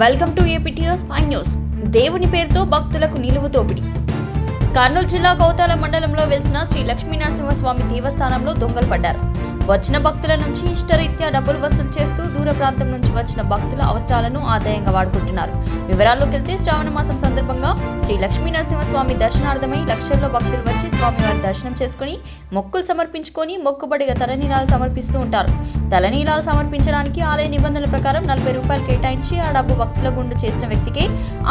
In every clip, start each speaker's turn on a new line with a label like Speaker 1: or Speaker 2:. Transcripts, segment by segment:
Speaker 1: Welcome to APTS five news. దేవుని పేరుతో భక్తులకు నిలువు తోపిడి. కర్నూలు జిల్లా కౌతాల మండలంలో వెలిసిన శ్రీ లక్ష్మీనరసింహస్వామి దేవస్థానంలో దొంగలు పడ్డారు. వచ్చిన భక్తుల నుంచి ఇష్టరీత్యా డబ్బులు వసూలు చేస్తూ దూర ప్రాంతం నుంచి వచ్చిన భక్తుల అవసరాలను ఆదాయంగా వాడుకుంటున్నారు. వివరాల్లోకి వెళ్తే శ్రావణ మాసం సందర్భంగా శ్రీ లక్ష్మీనరసింహస్వామి దర్శనార్థమై లక్షల్లో భక్తులు వచ్చి స్వామివారి దర్శనం చేసుకుని మొక్కులు సమర్పించుకొని మొక్కుబడిగా తలనీలాలు సమర్పిస్తూ ఉంటారు. తలనీలాలు సమర్పించడానికి ఆలయ నిబంధనల ప్రకారం నలభై రూపాయలు కేటాయించి ఆ డబ్బు భక్తుల గుండు చేసిన వ్యక్తికి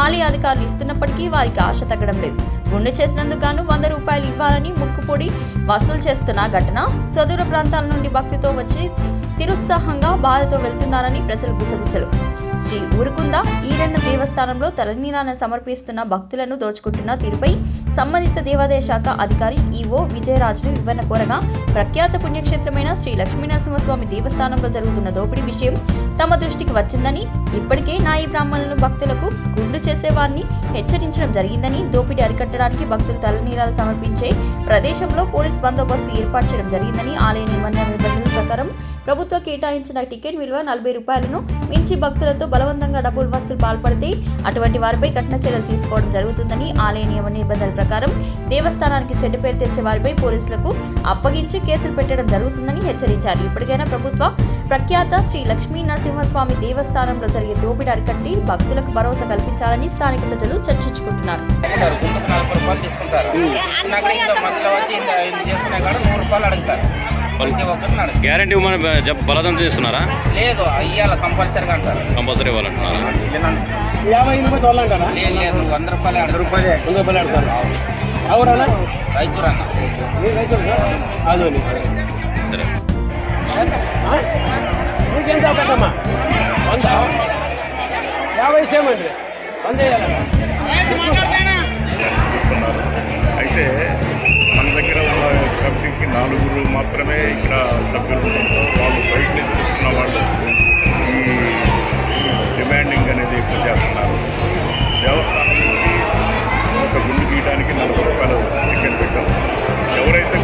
Speaker 1: ఆలయ అధికారులు ఇస్తున్నప్పటికీ వారికి ఆశ తగ్గడం లేదు. గుండు చేసినందుకు గాను వంద రూపాయలు ఇవ్వాలని ముక్కుపొడి వసూలు చేస్తున్న ఘటన సదూర ప్రాంతాల నుండి భక్తితో వచ్చి తిరుత్సాహంగా బాధతో వెళ్తున్నారని ప్రజలు గుసగుసలు. శ్రీ ఊరుకుంద ఈరన్న దేవస్థానంలో తలనీలాలను సమర్పిస్తున్న భక్తులను దోచుకుంటున్న తీరుపై సంబంధిత దేవాదాయ శాఖ అధికారి ఈవో విజయరాజును వివరణ కోరగా ప్రఖ్యాత పుణ్యక్షేత్రమైన శ్రీ లక్ష్మీనరసింహస్వామి దేవస్థానంలో జరుగుతున్న దోపిడీ విషయం తమ దృష్టికి వచ్చిందని ఇప్పటికే నాయి బ్రాహ్మణులను భక్తులకు గుండు చేసేవారిని హెచ్చరించడం జరిగిందని దోపిడీ అరికట్టడానికి భక్తులు తలనీలాలు సమర్పించే ప్రదేశంలో పోలీస్ బందోబస్తు ఏర్పాటు చేయడం జరిగిందని ఆలయ నిబంధనల ప్రకారం ప్రభుత్వ కేటాయించిన టికెట్ విలువ నలభై రూపాయలను మించి భక్తులతో బలవంతంగా డబ్బులు వసూలు పాల్పడితే అటువంటి వారిపై కఠిన చర్యలు తీసుకోవడం జరుగుతుందని ఆలయ నియమ నిబంధనల ప్రకారం దేవస్థానానికి చెడ్డ పేరు తెచ్చే వారిపై పోలీసులకు అప్పగించి కేసులు పెట్టడం జరుగుతుందని హెచ్చరించారు. ఇప్పటికైనా ప్రభుత్వ ప్రఖ్యాత శ్రీ లక్ష్మీ నరసింహస్వామి దేవస్థానంలో జరిగే దోపిడీ అరికట్టి భక్తులకు భరోసా కల్పించాలని స్థానిక ప్రజలు చర్చించుకుంటున్నారు.
Speaker 2: తీసుకుంటారు. రూపాయలు వచ్చి ఇంత నూరు రూపాయలు అడుగుతారు.
Speaker 3: గ్యారంటీ మన బలవంతం చేస్తున్నారా?
Speaker 2: లేదు ఇయ్యాల కంపల్సరీగా అంటారు.
Speaker 3: కంపల్సరీ ఇవ్వాలంటున్నారా
Speaker 4: యాభై ఎనిమిది వాళ్ళు అంటారా
Speaker 2: లేదు లేదు వంద రూపాయలు అడుగుతారు
Speaker 4: వంద రూపాయలు ఆడతారు అవునా
Speaker 2: రైచూరు అన్న.
Speaker 4: మీ రైతులు సార్? నీకెంత అవుతుందమ్మా వంద? యాభై సేమండి వంద
Speaker 5: అయితే నాలుగురు మాత్రమే ఇక్కడ సభ్యులు ఉండడంతో వాళ్ళు బయట నుంచి వాళ్ళు ఈ డిమాండింగ్ అనేది ఎక్కువ చేస్తున్నారు. దేవస్థానం నుంచి ఒక గుండు గీయడానికి నలభై రూపాయలు టికెట్ పెట్టాం. ఎవరైతే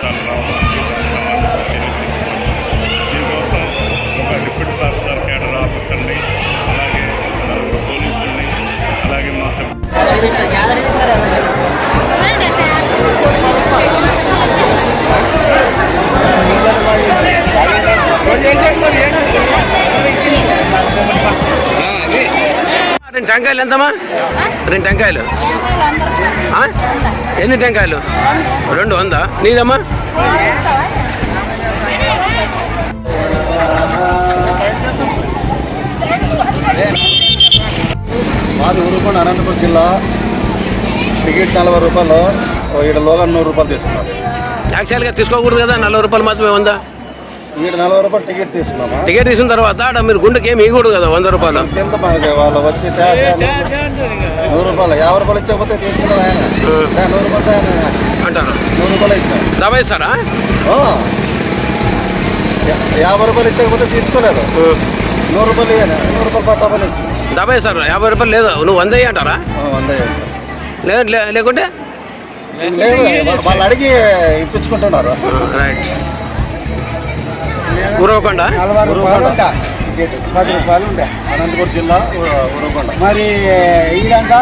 Speaker 5: కానీ చాలాసార్లు దీనికోసం ఒక డిప్యూటీ తహసీల్దార్ కేడర్ ఆఫీసర్ని అలాగే పోలీసుల్ని అలాగే మా
Speaker 4: టెంకాయలు ఎంతమ్మా? రెండు టెంకాయలు? ఎన్ని టెంకాయలు? రెండు వందా? నీదమ్మా?
Speaker 6: మాది ఉరుకొండ అనంతపురం జిల్లా. టికెట్ నలభై రూపాయలు. ఈడ లోగా నూరు రూపాయలు తీసుకున్నాం.
Speaker 4: యాక్చువల్గా తీసుకోకూడదు కదా నలభై రూపాయలు మాత్రమే ఉందా
Speaker 6: నలభై రూపాయలు టికెట్ తీసుకున్నామా?
Speaker 4: టికెట్ తీసుకున్న తర్వాత ఆడ మీరు గుండెకి ఏమి ఇవ్వకూడదు కదా వంద రూపాయలు.
Speaker 6: కింద మనకి వాళ్ళు వచ్చి నూరు రూపాయలు యాభై రూపాయలు ఇచ్చకపోతే తీసుకున్నారు ఆయన? నూరు రూపాయలు
Speaker 4: అంటారు?
Speaker 6: నూరు రూపాయలు ఇచ్చారు
Speaker 4: డబ్బా ఇస్తారా?
Speaker 6: యాభై రూపాయలు ఇచ్చకపోతే తీసుకోలేదు. నూరు రూపాయలు ఇవ్వాలి నూరు రూపాయలు పట్టాపని ఇస్తుంది
Speaker 4: డబ్బా ఇస్తారు? యాభై రూపాయలు లేదు. నువ్వు వంద అంటారా?
Speaker 6: వంద
Speaker 4: లేదు లే- లేకుంటే?
Speaker 6: వాళ్ళు అడిగి ఇప్పించుకుంటున్నారు.
Speaker 4: రైట్. ఊరవకుండా
Speaker 6: నలభై రూపాయలు పది రూపాయలు ఉండే అనంతపురం జిల్లా ఉరవకొండ మరి ఈడంతా